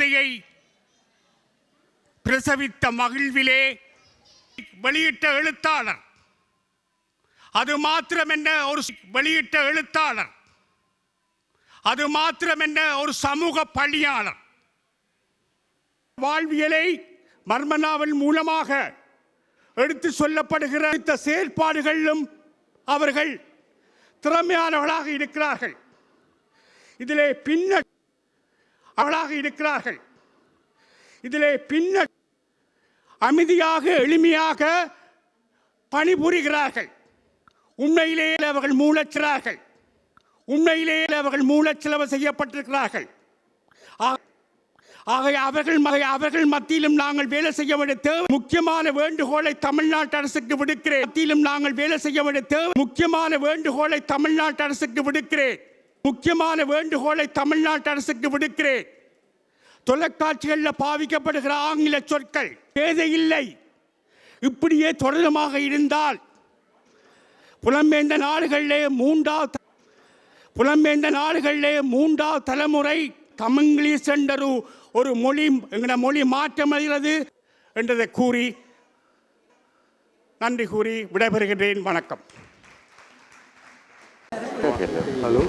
குழந்தையை பிரசவித்த மகிழ்விலே வெளியிட்ட எழுத்தாளர். அது மாத்திரமென்ன ஒரு வெளியிட்ட எழுத்தாளர். அது மாத்திரமென்ன ஒரு சமூக பணியாளர். வாழ்வியலை மர்மனாவல் மூலமாக எடுத்து சொல்லப்படுகிற இந்த செயற்பாடுகளிலும் அவர்கள் திறமையானவர்களாக இருக்கிறார்கள். இதிலே பின்ன அவளாக இருக்கிறார்கள். இதிலே பின்ன அமைதியாக எளிமையாக பணிபுரிகிறார்கள். உண்மையிலேயே அவர்கள் மூலச்சிறார்கள் உண்மையிலேயே அவர்கள் மூலச்சிலவு செய்யப்பட்டிருக்கிறார்கள். ஆ- ஆகவே அவர்கள் மகை அவர்கள் மத்தியிலும் நாங்கள் வேலை செய்ய வேண்டிய தேவை முக்கியமான வேண்டுகோளை தமிழ்நாட்டு அரசுக்கு விடுக்கிறேன். மத்தியிலும் நாங்கள் வேலை செய்ய வேண்டிய தேவை முக்கியமான வேண்டுகோளை தமிழ்நாட்டு அரசுக்கு விடுக்கிறேன். முக்கியமான வேண்டுகோளை தமிழ்நாட்டு அரசுக்கு விடுக்கிறேன். தொலைக்காட்சிகளில் பாவிக்கப்படுகிற ஆங்கில சொற்கள் தேவையில்லை இப்படியே தொடரமாக இருந்தால் புலம்பெயர்ந்த நாடுகளிலே மூன்றாவது புலம்பெயர்ந்த நாடுகளிலே மூன்றாவது தலைமுறை தமிங்கிலீஷ் என்ற ஒரு- மொழி எங்கட மொழி மாற்றமடைகிறது என்றதை கூறி நன்றி கூறி விடைபெறுகின்றேன். வணக்கம். ஹலோ.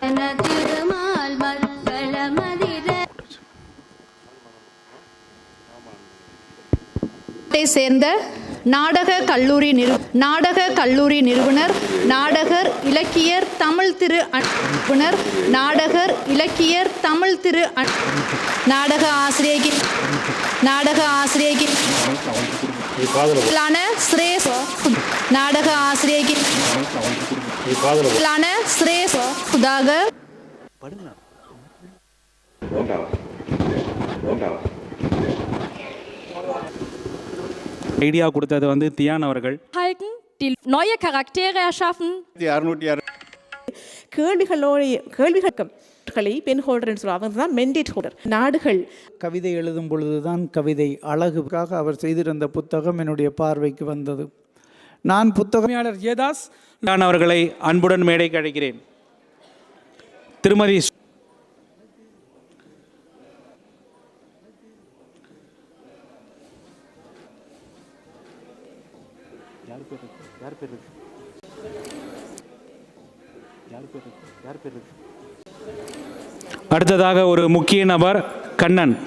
திருமால் மங்கள மதிர மாவட்டத்தை சேர்ந்த நாடக கல்லூரி நிறு நாடக கல்லூரி நிறுவனர் நாடகர் இலக்கியர் தமிழ் திரு நிறுவனர் நாடகர் இலக்கியர் தமிழ் திரு நாடக ஆசிரியகி நாடக ஆசிரியகி ஸ்ரேஸ் நாடக ஆசிரியகி ஸ்ரேஸ் ஐடியா கொடுத்தது வந்து தியான் அவர்கள். Die neue Charaktere erschaffen, கேள்விகளோட கேள்விகளை பென் ஹோல்டர்னு சொல்லுவாங்க அவங்க தான் மெண்டேட் ஹோல்டர் நாடுகள். கவிதை எழுதும் பொழுதுதான் கவிதை அழகுக்காக அவர் செய்திருந்த புத்தகம் என்னுடைய பார்வைக்கு வந்தது. நான் புத்தகம் உரிமையாளர் ஜேதாஸ் நான் அவர்களை அன்புடன் மேடைக்கு அழைக்கிறேன். திருமதி அடுத்ததாக ஒரு முக்கிய நபர் கண்ணன்.